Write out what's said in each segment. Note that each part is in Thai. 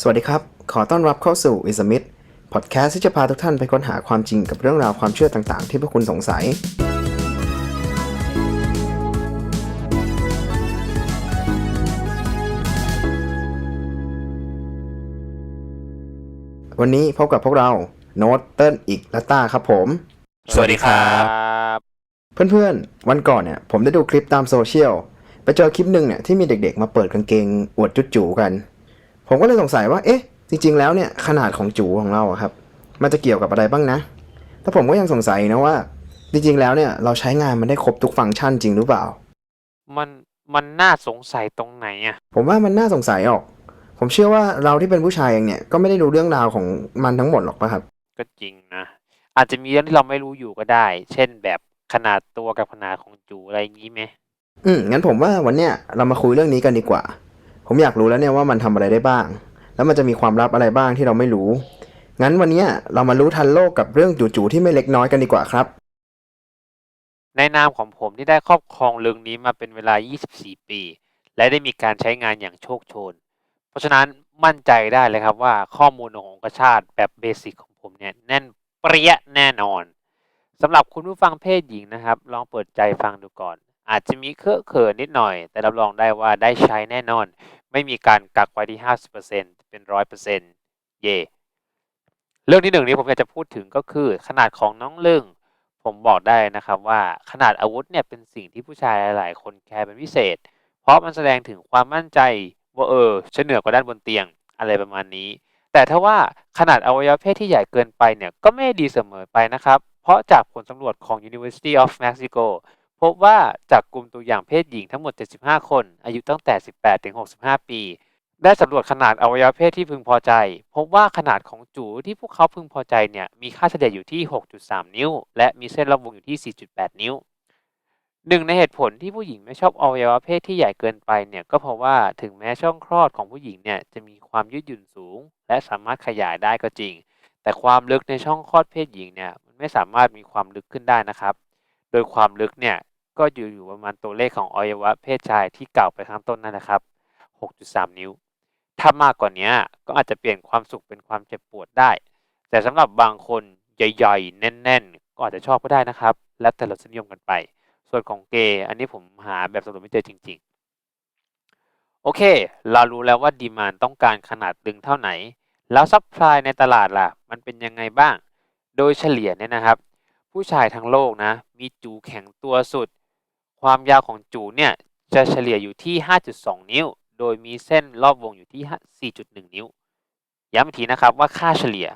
สวัสดีครับ ขอต้อนรับเข้าสู่ i s a m i t พอดแคสต์ที่จะพาทุกท่านไปค้นหาความจริงกับเรื่องราวความเชื่อต่างๆ ที่พวกคุณสงสัย วันนี้พบกับพวกเราโน้ตเติ้ลอีกและต้าครับผม สวัสดีครับ เพื่อนๆ วันก่อนเนี่ยผมได้ดูคลิปตามโซเชียล ไปเจอคลิปหนึ่งเนี่ยที่มีเด็กๆ มาเปิดกางเกงอวดจุดจูกัน ผมก็เลยสงสัยว่า เอ๊ะ จริง ๆ แล้วเนี่ยขนาดของจูของเราอะครับ มันจะเกี่ยวกับอะไรบ้างนะ แต่ผมก็ยังสงสัยนะว่า จริง ๆ แล้วเนี่ยเราใช้งานมันได้ครบทุกฟังก์ชันจริงหรือเปล่า มันมันน่าสงสัยตรงไหนอะ ผมว่ามันน่าสงสัยออก ผมเชื่อว่าเราที่เป็นผู้ชายเองเนี่ยก็ไม่ได้รู้เรื่องราวของมันทั้งหมดหรอกนะครับ ก็จริงนะ อาจจะมีเรื่องที่เราไม่รู้อยู่ก็ได้ เช่นแบบขนาดตัวกับขนาดของจูอะไรอย่างนี้ไหมอืมงั้นผมว่าวันเนี้ยเรามาคุยเรื่องนี้กันดีกว่า ผมอยากรู้แล้วเนี่ยว่ามันทำอะไรได้บ้าง แล้วมันจะมีความลับอะไรบ้างที่เราไม่รู้ งั้นวันนี้เรามารู้ทันโลกกับเรื่องจู่ๆที่ไม่เล็กน้อยกันดีกว่าครับ ในนามของผมที่ได้ครอบครองเรื่องนี้มาเป็นเวลา 24 ปี และได้มีการใช้งานอย่างโชคโชน เพราะฉะนั้นมั่นใจได้เลยครับว่าข้อมูลขององคชาติแบบเบสิกของผมเนี่ยแน่นเปรี้ยแน่นอนสำหรับคุณผู้ฟังเพศหญิงนะครับ ลองเปิดใจฟังดูก่อน อาจจะมีเคอะเขินนิดหน่อย แต่รับรองได้ว่าได้ใช้แน่นอน ไม่มีการกักไว้ที่ 50%เป็น100%เย่เรื่องที่หนึ่งนี้ผมอยากจะพูดถึงก็คือขนาดของน้องเรื่องผมบอกได้นะครับว่าขนาดอาวุธเนี่ยเป็นสิ่งที่ผู้ชายหลาย ๆ คนแคร์เป็นพิเศษ เพราะมันแสดงถึงความมั่นใจว่าเออฉันเหนือกว่าด้านบนเตียงอะไรประมาณนี้ แต่ถ้าว่าขนาดอวัยวะเพศที่ใหญ่เกินไปเนี่ยก็ไม่ดีเสมอไปนะครับ เพราะจากผลสำรวจของ University of Mexico พบว่าจากกลุ่มตัวอย่างเพศหญิงทั้งหมด 75 คน อายุตั้งแต่ 18 ถึง 65 ปี ได้สำรวจขนาดอวัยวะเพศที่พึงพอใจ พบว่าขนาดของจูที่พวกเขาพึงพอใจเนี่ยมีค่าเฉลี่ยอยู่ที่ 6.3 นิ้ว และมีเส้นรอบวงอยู่ที่ 4.8 นิ้วหนึ่งในเหตุผลที่ผู้หญิงไม่ชอบอวัยวะเพศที่ใหญ่เกินไปเนี่ยก็เพราะว่าถึงแม้ช่องคลอดของผู้หญิงเนี่ยจะมีความยืดหยุ่นสูง และสามารถขยายได้ก็จริง แต่ความลึกในช่องคลอดเพศหญิงเนี่ยมันไม่สามารถมีความลึกขึ้นได้นะครับ โดยความลึกเนี่ย ก็อยู่อยู่ประมาณตัวเลขของอวัยวะเพศชายที่กล่าวไปข้างต้นนั่นนะครับ 6.3 นิ้ว ถ้ามากกว่านี้ก็อาจจะเปลี่ยนความสุขเป็นความเจ็บปวดได้ แต่สำหรับบางคนใหญ่ๆ แน่น ๆ ก็อาจจะชอบก็ได้นะครับ แล้วแต่รสนิยมกันไป ส่วนของเกย์อันนี้ผมหาแบบสำรวจไม่เจอจริง ๆ โอเค เรารู้แล้วว่าดีมานต้องการขนาดดึงเท่าไหน แล้วซัพพลายในตลาดล่ะ มันเป็นยังไงบ้าง โดยเฉลี่ยเนี่ยนะครับ ผู้ชายทั้งโลกนะ มีจูแข็งตัวสุด ความยาวของจูเนี่ยจะเฉลี่ยอยู่ที่ 5.2 นิ้ว โดยมีเส้นรอบวงอยู่ที่ 4.1 นิ้ว ย้ำอีกทีนะครับว่าค่าเฉลี่ย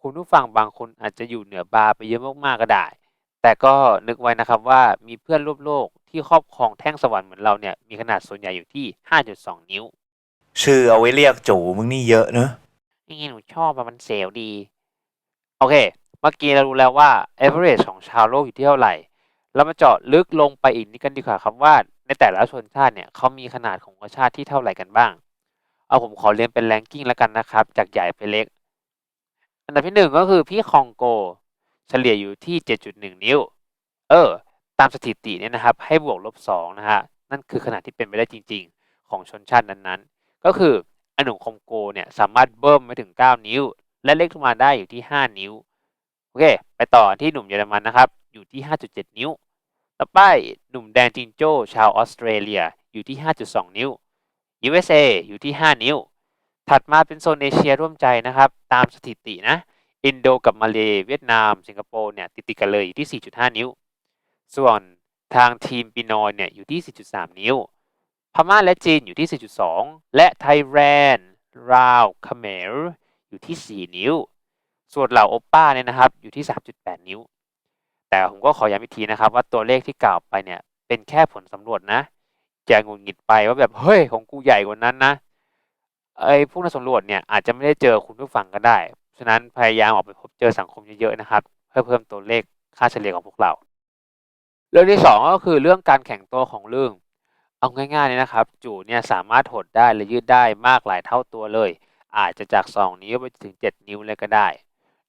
คุณผู้ฟังบางคนอาจจะอยู่เหนือบาร์ไปเยอะมากๆก็ได้ แต่ก็นึกไว้นะครับว่ามีเพื่อนร่วมโลกที่ครอบครองแท่งสวรรค์เหมือนเราเนี่ยมีขนาดส่วนใหญ่อยู่ที่ 5.2 นิ้ว ชื่อเอาไว้เรียกจูมึงนี่เยอะเนอะนี่หนูชอบอะมันเซลดี โอเค เมื่อกี้เรารู้แล้วว่า average ของชาวโลกอยู่ที่เท่าไหร่ เรามาเจาะลึกลงไปอีกนิดกันดีกว่าครับว่าในแต่ละชนชาติเนี่ยเขามีขนาดของชาติที่เท่าไหร่กันบ้าง เอาผมขอเรียนเป็นแรงกิ้งแล้วกันนะครับ จากใหญ่ไปเล็ก อันดับที่หนึ่งก็คือพี่คองโก เฉลี่ยอยู่ที่ 7.1 นิ้ว เออ ตามสถิติเนี่ยนะครับ ให้บวกลบสองนะฮะ นั่นคือขนาดที่เป็นไปได้จริง ๆ ของชนชาตินั้นๆ ก็คืออนุคองโกเนี่ยสามารถเบิ่มไปถึง 9 นิ้ว และเล็กลงมาได้อยู่ที่ 5 นิ้ว โอเค ไปต่อที่หนุ่มเยอรมันนะครับ อยู่ที่ 5.7 นิ้ว ต่อไปหนุ่มแดงจิงโจ้ชาวออสเตรเลียอยู่ที่ 5.2 นิ้ว USA อยู่ที่ 5 นิ้ว ถัดมาเป็นโซนเอเชียร่วมใจนะครับ ตามสถิตินะ อินโดกับมาเลเวียดนาม สิงคโปร์เนี่ยติดติดกันเลยอยู่ที่ 4.5 นิ้ว ส่วนทางทีมปีนอยเนี่ยอยู่ที่ 4.3 นิ้ว พม่าและจีนอยู่ที่ 4.2 และไทยแลนด์ลาวเขมรอยู่ที่ 4 นิ้ว ส่วนเหล่าโอป้าเนี่ยนะครับอยู่ที่ 3.8 นิ้ว แต่ผมก็ขอย้ำอีกทีนะครับ ว่าตัวเลขที่กล่าวไปเนี่ยเป็นแค่ผลสำรวจนะอย่าหงุดหงิดไปว่าแบบเฮ้ยของกูใหญ่กว่านั้นนะไอ้พวกนักสำรวจเนี่ยอาจจะไม่ได้เจอคุณผู้ฟังก็ได้ ฉะนั้นพยายามออกไปพบเจอสังคมเยอะๆนะครับ เพื่อเพิ่มตัวเลขค่าเฉลี่ยของพวกเรา เรื่องที่สองก็คือเรื่องการแข่งตัวของเรื่อง เอาง่ายๆเลยนะครับ จูเนี่ยสามารถหดได้และยืดได้มากหลายเท่าตัวเลย อาจจะจาก 2 นิ้วไปถึง 7 นิ้วเลยก็ได้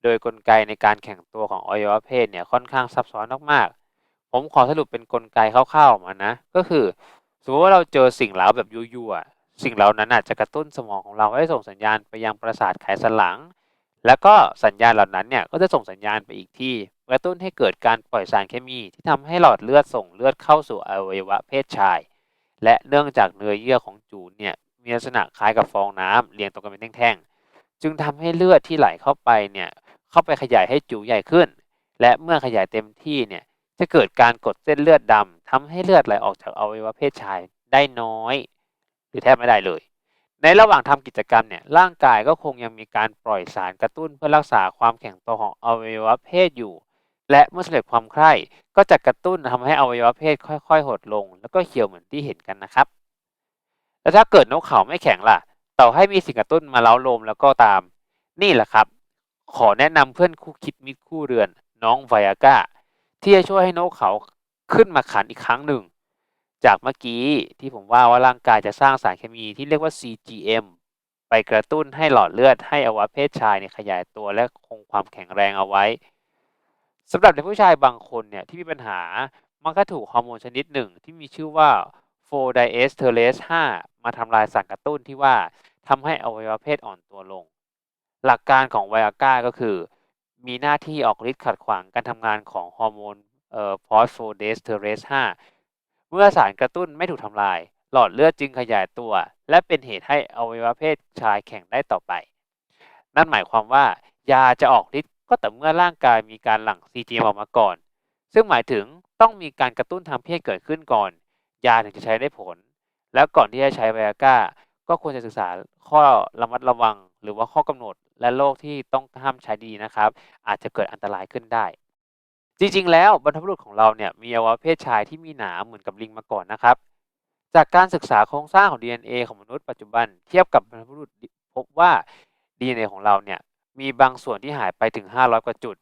โดยกลไกในการแข่งตัวของอวัยวะเพศเนี่ยค่อนข้างซับซ้อนมากๆ ผมขอสรุปเป็นกลไกคร่าวๆมานะ ก็คือ สมมติว่าเราเจอสิ่งเร้าแบบยั่วๆสิ่งเหล่านั้นอาจจะกระตุ้นสมองของเราให้ส่งสัญญาณไปยังประสาทไขสันหลัง แล้วก็สัญญาณเหล่านั้นเนี่ยก็จะส่งสัญญาณไปอีกที่กระตุ้นให้เกิดการปล่อยสารเคมีที่ทำให้หลอดเลือดส่งเลือดเข้าสู่อวัยวะเพศชาย และเนื่องจากเนื้อเยื่อของจูนเนี่ยมีลักษณะคล้ายกับฟองน้ำเรียงตรงกันเป็นแท่งๆจึงทำให้เลือดที่ไหลเข้าไปเนี่ย เข้าไปขยายให้จูใหญ่ขึ้น และเมื่อขยายเต็มที่เนี่ยจะเกิดการกดเส้นเลือดดำทำให้เลือดไหลออกจากอวัยวะเพศชายได้น้อย หรือแทบไม่ได้เลย ในระหว่างทำกิจกรรมเนี่ยร่างกายก็คงยังมีการปล่อยสารกระตุ้นเพื่อรักษาความแข็งตัวของอวัยวะเพศอยู่ และเมื่อสำเร็จความใคร่ก็จะกระตุ้นทำให้อวัยวะเพศค่อย ๆ หดลง แล้วก็เหี่ยวเหมือนที่เห็นกันนะครับแล้วถ้าเกิดนกเขาไม่แข็งล่ะ ต่อให้มีสิ่งกระตุ้นมาเล้าลมแล้วก็ตาม นี่แหละครับ ขอแนะนำเพื่อนคู่คิดมิตรคู่เรือน น้องไวอาก้าที่จะช่วยให้นกเขาขึ้นมาขันอีกครั้งหนึ่ง จากเมื่อกี้ที่ผมว่าว่าร่างกายจะสร้างสารเคมีที่เรียกว่า CGM ไปกระตุ้นให้หลอดเลือดให้อวัยวะเพศชายเนี่ยขยายตัวและคงความแข็งแรงเอาไว้สำหรับเด็กผู้ชายบางคนเนี่ยที่มีปัญหามันก็ถูกฮอร์โมนชนิดหนึ่งที่มีชื่อว่า 4-diesterase 5มาทำลายสารกระตุ้นที่ว่าทำให้อวัยวะเพศอ่อนตัวลง หลักการของไวอาก้าก็คือ มีหน้าที่ออกฤทธิ์ขัดขวางการทำงานของฮอร์โมนเอ่อ phosphodiesterase 5เมื่อสารกระตุ้นไม่ถูกทำลาย หลอดเลือดจึงขยายตัว และเป็นเหตุให้อวัยวะเพศชายแข็งได้ต่อไป นั่นหมายความว่า ยาจะออกฤทธิ์ก็แต่เมื่อร่างกายมีการหลั่ง CGM ออกมาก่อน ซึ่งหมายถึงต้องมีการกระตุ้นทางเพศเกิดขึ้นก่อน ยาถึงจะใช้ได้ผล แล้วก่อนที่จะใช้ไวอาก้าก็ควรจะศึกษาข้อระมัดระวัง หรือว่าข้อกำหนด และโรคที่ต้องห้ามใช้ดีนะครับ อาจจะเกิดอันตรายขึ้นได้ จริงๆ แล้วบรรพบุรุษของเราเนี่ยมีอวัยวะเพศชายที่มีหนามเหมือนกับลิงมาก่อนนะครับ จากการศึกษาโครงสร้างของ DNA ของมนุษย์ปัจจุบัน เทียบกับบรรพบุรุษพบว่า DNA ของเราเนี่ยมีบางส่วนที่หายไปถึง 500 กว่าจุด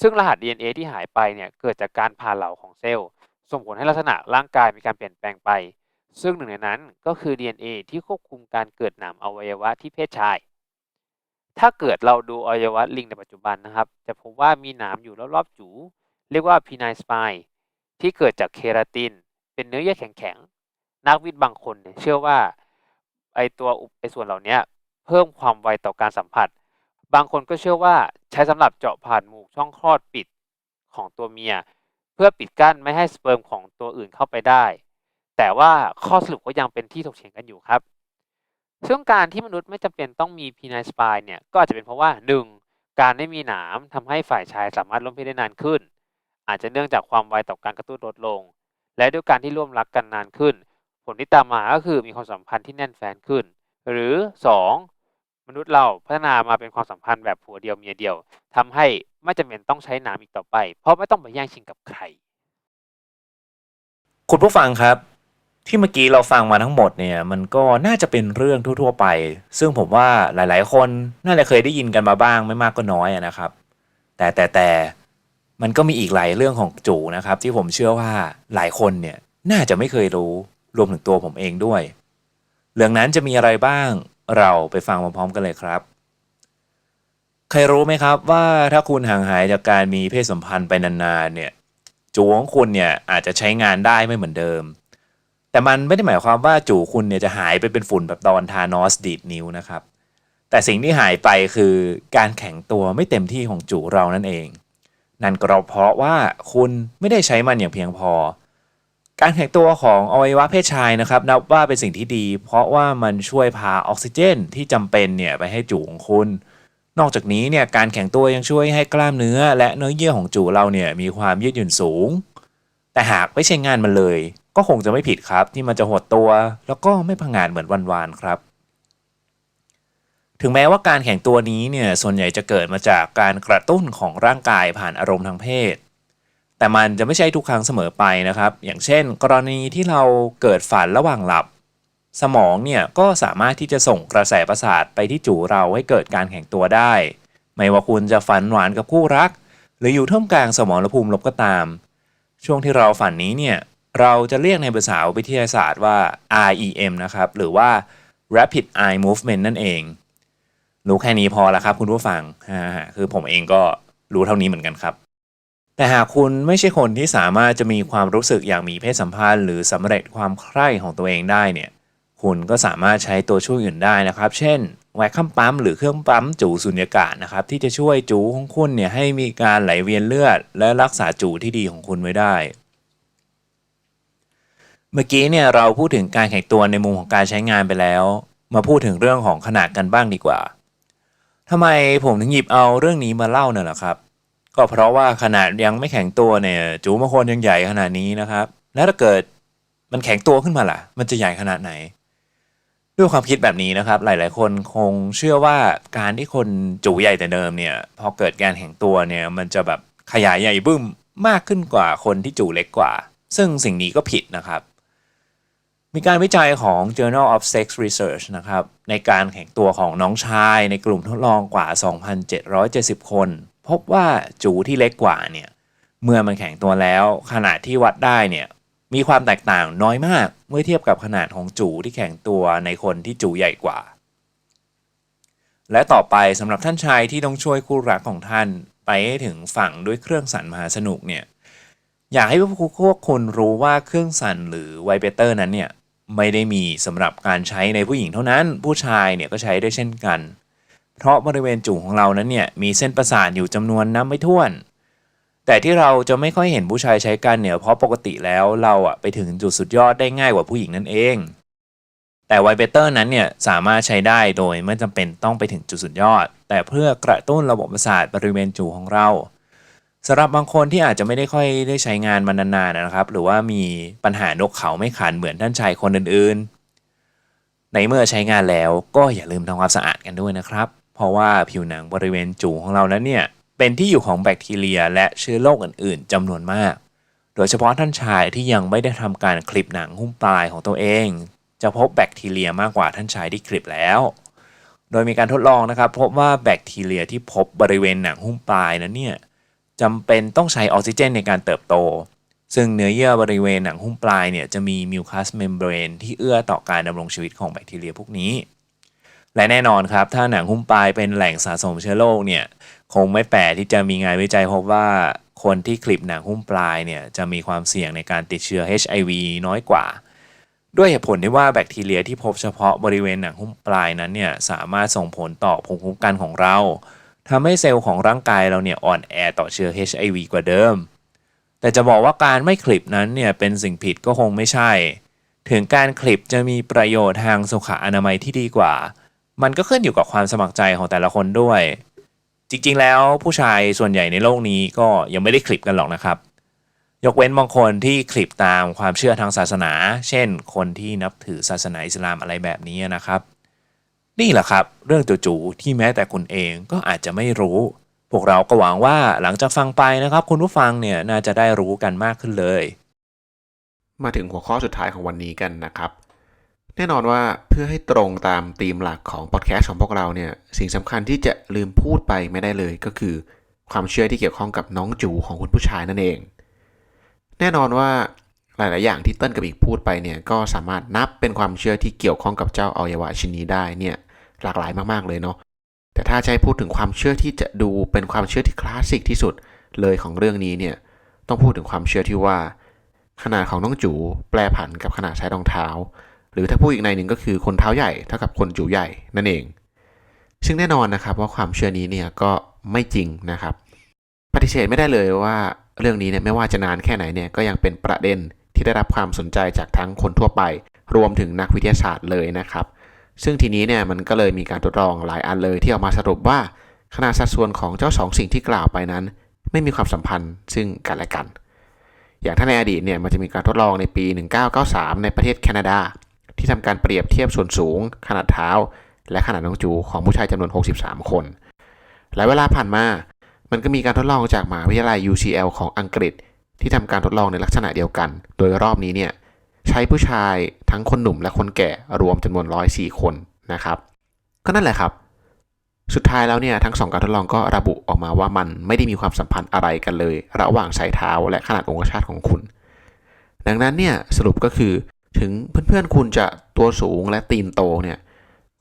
ซึ่งรหัส DNA ที่หายไปเนี่ยเกิดจากการผ่าเหลาของเซลล์ ส่งผลให้ลักษณะร่างกายมีการเปลี่ยนแปลงไป ซึ่งหนึ่งในนั้นก็คือ DNA ที่ควบคุมการเกิดหนามอวัยวะที่เพศชาย ถ้าเกิดเราดูอวัยวะลิงในปัจจุบันนะครับ จะพบว่ามีหนามอยู่รอบๆจูเรียกว่า penile spine ที่เกิดจากเคราติน เป็นเนื้อเยื่อแข็งๆ นักวิทย์บางคนเชื่อว่าไอตัวไอส่วนเหล่านี้เพิ่มความไวต่อการสัมผัส บางคนก็เชื่อว่าใช้สำหรับเจาะผ่านหมูกช่องคลอดปิดของตัวเมีย เพื่อปิดกั้นไม่ให้สเปิร์มของตัวอื่นเข้าไปได้ แต่ว่าข้อสรุปก็ยังเป็นที่ถกเถียงกันอยู่ครับ ซึ่งการที่มนุษย์ไม่จำเป็นต้องมี penile spine เนี่ยก็อาจจะเป็นเพราะว่า 1. การไม่มีหนามทำให้ฝ่ายชายสามารถร่วมเพศได้นานขึ้น อาจจะเนื่องจากความไวต่อการกระตุ้นลดลง และด้วยการที่ร่วมรักกันนานขึ้น ผลที่ตามมาก็คือมีความสัมพันธ์ที่แน่นแฟ้นขึ้น หรือ 2. มนุษย์เราพัฒนามาเป็นความสัมพันธ์แบบผัวเดียวเมียเดียวทำให้ไม่จำเป็นต้องใช้หนามอีกต่อไป เพราะไม่ต้องไปแย่งชิงกับใคร คุณผู้ฟังครับ ที่เมื่อกี้เราฟังมาทั้งหมดเนี่ยมันก็น่าจะเป็นเรื่องทั่ว ๆ ไป ซึ่งผมว่าหลาย ๆ คนน่าจะเคยได้ยินกันมาบ้างไม่มากก็น้อยนะครับ แต่แต่แต่มันก็มีอีกหลายเรื่องของจูนะครับ ที่ผมเชื่อว่าหลายคนเนี่ยน่าจะไม่เคยรู้รวมถึงตัวผมเองด้วย เรื่องนั้นจะมีอะไรบ้างเราไปฟังพร้อมๆกันเลยครับ ใครรู้ไหมครับว่าถ้าคุณห่างหายจากการมีเพศสัมพันธ์ไปนานๆเนี่ยจูของคุณเนี่ยอาจจะใช้งานได้ไม่เหมือนเดิม แต่มันไม่ได้หมายความว่าจูคุณเนี่ยจะหายไปเป็นฝุ่นแบบตอนทานอสดีดนิ้วนะครับ แต่สิ่งที่หายไปคือการแข็งตัวไม่เต็มที่ของจูเรานั่นเอง นั่นก็เพราะว่าคุณไม่ได้ใช้มันอย่างเพียงพอ การแข็งตัวของอวัยวะเพศชายนะครับ นับว่าเป็นสิ่งที่ดี เพราะว่ามันช่วยพาออกซิเจนที่จำเป็นเนี่ยไปให้จูของคุณนอกจากนี้เนี่ยการแข็งตัวยังช่วยให้กล้ามเนื้อ และเนื้อเยื่อของจูเราเนี่ยมีความยืดหยุ่นสูง แต่หากไม่ใช่งานมันเลย ก็คงจะไม่ผิดครับที่มันจะหดตัว แล้วก็ไม่พังงานเหมือนวันวานครับ ถึงแม้ว่าการแข็งตัวนี้เนี่ยส่วนใหญ่จะเกิดมาจากการกระตุ้นของร่างกายผ่านอารมณ์ทางเพศ แต่มันจะไม่ใช่ทุกครั้งเสมอไปนะครับ อย่างเช่น กรณีที่เราเกิดฝันระหว่างหลับ สมองเนี่ยก็สามารถที่จะส่งกระแสประสาทไปที่จูเราให้เกิดการแข็งตัวได้ ไม่ว่าคุณจะฝันหวานกับคู่รัก หรืออยู่ท่ามกลางสมองรภูมิลบก็ตามช่วงที่เราฝันนี้เนี่ย เราจะเรียกในภาษาวิทยาศาสตร์ว่า REM นะครับ หรือว่า Rapid Eye Movement นั่นเอง รู้แค่นี้พอแล้วครับคุณผู้ฟัง คือผมเองก็รู้เท่านี้เหมือนกันครับ แต่หากคุณไม่ใช่คนที่สามารถจะมีความรู้สึกอย่างมีเพศสัมพันธ์ หรือสำเร็จความใคร่ของตัวเองได้เนี่ย คุณก็สามารถใช้ตัวช่วยอื่นได้นะครับ เช่นแวคคัมปั๊มหรือเครื่องปั๊มจูสุญญากาศนะครับ ที่จะช่วยจูของคุณเนี่ยให้มีการไหลเวียนเลือด และรักษาจูที่ดีของคุณไว้ได้ เมื่อกี้เนี่ยเราพูดถึงการแข่งตัวในมุมของการใช้งานไปแล้ว มาพูดถึงเรื่องของขนาดกันบ้างดีกว่าทำไมผมถึงหยิบเอาเรื่องนี้มาเล่าเนี่ยล่ะครับ ก็เพราะว่าขนาดยังไม่แข็งตัวเนี่ย จูบางคนยังใหญ่ขนาดนี้นะครับ แล้วถ้าเกิดมันแข็งตัวขึ้นมาล่ะ มันจะใหญ่ขนาดไหน ด้วยความคิดแบบนี้นะครับ หลาย ๆ คนคงเชื่อว่าการที่คนจูใหญ่แต่เดิมเนี่ย พอเกิดการแข็งตัวเนี่ย มันจะแบบขยายใหญ่บึ้มมากขึ้นกว่าคนที่จูเล็กกว่า ซึ่งสิ่งนี้ก็ผิดนะครับ มีการวิจัยของ Journal of Sex Research นะครับ ในการแข่งตัวของน้องชายในกลุ่มทดลองกว่า 2,770 คน พบว่าจูที่เล็กกว่าเนี่ยเมื่อมันแข็งตัวแล้ว ขนาดที่วัดได้เนี่ยมีความแตกต่างน้อยมากเมื่อเทียบกับขนาดของจูที่แข็งตัวในคนที่จูใหญ่กว่า และต่อไปสำหรับท่านชายที่ต้องช่วยคู่รักของท่านไปให้ถึงฝั่งด้วยเครื่องสั่นมหาสนุกเนี่ยอยากให้พวกคุณรู้ว่าเครื่องสั่นหรือไวเบเตอร์นั้นเนี่ย ไม่ได้มีสำหรับการใช้ในผู้หญิงเท่านั้น ผู้ชายเนี่ยก็ใช้ได้เช่นกัน เพราะบริเวณจุ่ของเรานั้นเนี่ยมีเส้นประสาทอยู่จำนวนนับไม่ถ้วน แต่ที่เราจะไม่ค่อยเห็นผู้ชายใช้กันเนี่ยเพราะปกติแล้วเราอะไปถึงจุดสุดยอดได้ง่ายกว่าผู้หญิงนั่นเอง แต่ไวเบเตอร์นั้นเนี่ยสามารถใช้ได้โดยไม่จำเป็นต้องไปถึงจุดสุดยอด แต่เพื่อกระตุ้นระบบประสาทบริเวณจูของเรา สำหรับบางคนที่อาจจะไม่ได้ค่อยได้ใช้งานมานานๆนะครับ หรือว่ามีปัญหานกเขาไม่ขันเหมือนท่านชายคนอื่นๆ ในเมื่อใช้งานแล้วก็อย่าลืมทำความสะอาดกันด้วยนะครับ เพราะว่าผิวหนังบริเวณจูของเรานั้นเนี่ยเป็นที่อยู่ของแบคทีเรียและเชื้อโรคอื่นๆจำนวนมาก โดยเฉพาะท่านชายที่ยังไม่ได้ทำการคลิปหนังหุ้มปลายของตัวเอง จะพบแบคทีเรียมากกว่าท่านชายที่คลิปแล้วโดยมีการทดลองนะครับพบว่าแบคทีเรียที่พบบริเวณหนังหุ้มปลายนั้นเนี่ย จำเป็นต้องใช้ออกซิเจนในการเติบโต ซึ่งเนื้อเยื่อบริเวณหนังหุ้มปลายเนี่ยจะมีมิวคัสเมมเบรนที่เอื้อต่อการดำรงชีวิตของแบคทีเรียพวกนี้ และแน่นอนครับ ถ้าหนังหุ้มปลายเป็นแหล่งสะสมเชื้อโรคเนี่ยคงไม่แปลกที่จะมีงานวิจัยพบว่าคนที่คลิปหนังหุ้มปลายเนี่ยจะมีความเสี่ยงในการติดเชื้อ HIV น้อยกว่า ด้วยเหตุผลที่ว่าแบคทีเรียที่พบเฉพาะบริเวณหนังหุ้มปลายนั้นเนี่ยสามารถส่งผลต่อภูมิคุ้มกันของเรา ทำให้เซลล์ของร่างกายเราเนี่ยอ่อนแอต่อเชื้อ HIV กว่าเดิม แต่จะบอกว่าการไม่คลิปนั้นเนี่ยเป็นสิ่งผิดก็คงไม่ใช่ ถึงการคลิปจะมีประโยชน์ทางสุขอนามัยที่ดีกว่า มันก็ขึ้นอยู่กับความสมัครใจของแต่ละคนด้วย จริงๆ แล้วผู้ชายส่วนใหญ่ในโลกนี้ก็ยังไม่ได้คลิปกันหรอกนะครับ ยกเว้นบางคนที่คลิปตามความเชื่อทางศาสนา เช่น คนที่นับถือศาสนาอิสลามอะไรแบบนี้นะครับ นี่แหละครับ เรื่องจู่ๆที่แม้แต่คุณเองก็อาจจะไม่รู้ พวกเราก็หวังว่าหลังจากฟังไปนะครับ คุณผู้ฟังเนี่ยน่าจะได้รู้กันมากขึ้นเลย มาถึงหัวข้อสุดท้ายของวันนี้กันนะครับ แน่นอนว่าเพื่อให้ตรงตามธีมหลักของพอดแคสต์ของพวกเราเนี่ยสิ่งสำคัญที่จะลืมพูดไปไม่ได้เลยก็คือ ความเชื่อที่เกี่ยวข้องกับน้องจูของคุณผู้ชายนั่นเอง แน่นอนว่าหลาย ๆ อย่างที่เต้นกับอีกพูดไปเนี่ยก็สามารถนับเป็นความเชื่อที่เกี่ยวข้องกับเจ้าอวัยวะชิ้นนี้ได้เนี่ย หลากหลายมากๆเลยเนาะแต่ถ้าจะให้พูดถึงความเชื่อที่จะดูเป็นความเชื่อที่คลาสสิกที่สุดเลยของเรื่องนี้เนี่ยต้องพูดถึงความเชื่อที่ว่า ขนาดของน้องจูแปรผันกับขนาดใช้รองเท้า หรือถ้าพูดอีกในหนึ่งก็คือคนเท้าใหญ่เท่ากับคนจูใหญ่นั่นเอง ซึ่งแน่นอนนะครับว่าความเชื่อนี้เนี่ยก็ไม่จริงนะครับ ปฏิเสธไม่ได้เลยว่าเรื่องนี้เนี่ยไม่ว่าจะนานแค่ไหนเนี่ยก็ยังเป็นประเด็นที่ได้รับความสนใจจากทั้งคนทั่วไป รวมถึงนักวิทยาศาสตร์เลยนะครับ ซึ่งทีนี้เนี่ยมันก็เลยมีการทดลองหลายอันเลยที่ออกมาสรุปว่าขนาดสัดส่วนของเจ้าสองสิ่งที่กล่าวไปนั้น ไม่มีความสัมพันธ์ซึ่งกันและกัน อย่างถ้าในอดีตเนี่ยมันจะมีการทดลองในปี 1993 ในประเทศแคนาดา ที่ทำการเปรียบเทียบส่วนสูง ขนาดเท้า และขนาดน้องจูของผู้ชายจำนวน 63 คน หลายเวลาผ่านมา มันก็มีการทดลองจากมหาวิทยาลัย UCL ของอังกฤษ ที่ทำการทดลองในลักษณะเดียวกัน โดยรอบนี้เนี่ย ใช้ผู้ชายทั้งคนหนุ่มและคนแก่รวมจำนวน 104 คนนะครับ ก็นั่นแหละครับ สุดท้ายแล้วเนี่ยทั้งสองการทดลองก็ระบุออกมาว่ามันไม่ได้มีความสัมพันธ์อะไรกันเลย ระหว่างสายเท้าและขนาดองคชาตของคุณ ดังนั้นเนี่ยสรุปก็คือถึงเพื่อนๆคุณจะตัวสูงและตีนโตเนี่ย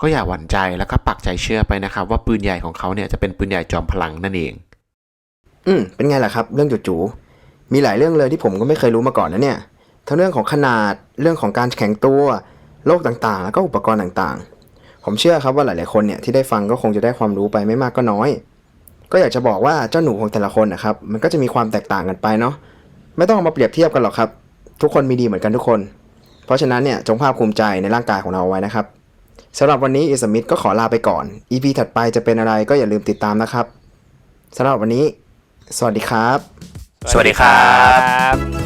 ก็อย่าหวั่นใจแล้วก็ปักใจเชื่อไปนะครับ ว่าปืนใหญ่ของเขาเนี่ยจะเป็นปืนใหญ่จอมพลังนั่นเอง อืมเป็นไงล่ะครับ เรื่องจู่ๆมีหลายเรื่องเลยที่ผมก็ไม่เคยรู้มาก่อนนะเนี่ย ทั้งเรื่องของขนาดเรื่องของการแข็งตัวโลกต่างๆ แล้วก็อุปกรณ์ต่างๆ ผมเชื่อครับว่าหลายๆคนเนี่ยที่ได้ฟังก็คงจะได้ความรู้ไปไม่มากก็น้อย ก็อยากจะบอกว่าเจ้าหนูของแต่ละคนนะครับ มันก็จะมีความแตกต่างกันไปเนาะไม่ต้องมาเปรียบเทียบกันหรอกครับ ทุกคนมีดีเหมือนกันทุกคน เพราะฉะนั้นเนี่ยจงภาคภูมิใจในร่างกายของเราเอาไว้นะครับสำหรับวันนี้อิสมิธก็ขอลาไปก่อน EP ถัดไปจะเป็นอะไรก็อย่าลืมติดตามนะครับสำหรับวันนี้ สวัสดีครับ สวัสดีครับ